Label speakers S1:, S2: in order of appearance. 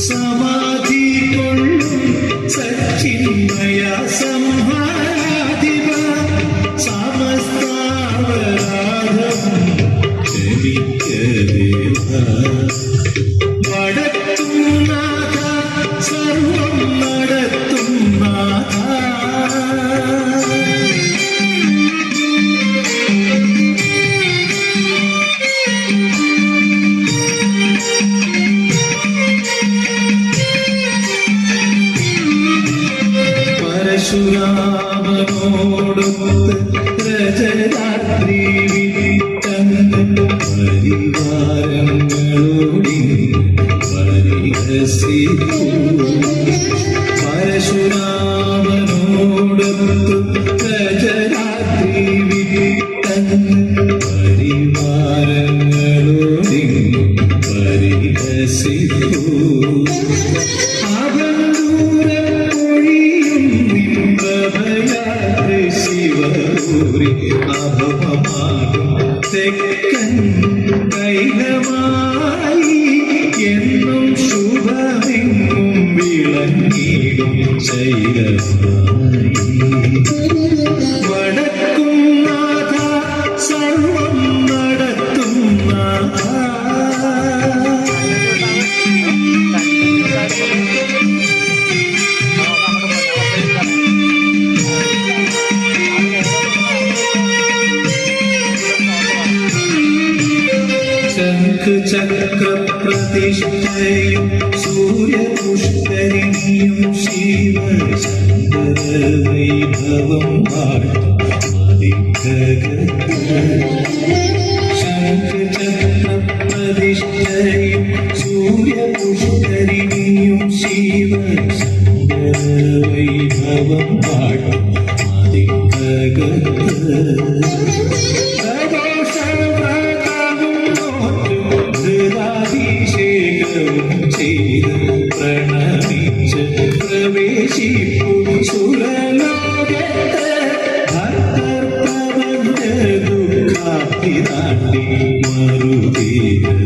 S1: സമാധി കൊള്ളും സച്ചിന്മയ സംഹാരാധിപ പരശുരാമനോടൊത്ത് രജരാത്രി വിളിച്ചങ്ങ് പരിവാരങ്ങളോടി പരിഹസിക്കൂ പരശുരാമനോടൊത്ത് രജരാത്രി വിളിച്ചങ്ങ് പരിവാരങ്ങളോടി പരിഹസിക്കൂ അവൻ ശിവപൂരി അഭവമാകും തെക്കൻ കൈലമായി എന്നും ശുഭമെങ്ങും വിളങ്ങിടും ശൈലമായി ശംഖചക്രപ്രതിഷ്ഠയും സൂര്യപുഷ്കരിണിയും ശിവശങ്കരവൈഭവം ശംഖചക്രപ്രതിഷ്ഠയും സൂര്യപുഷ്കരിണിയും ശിവശങ്കരവൈഭവം പാടും അതികഗ മറുതീര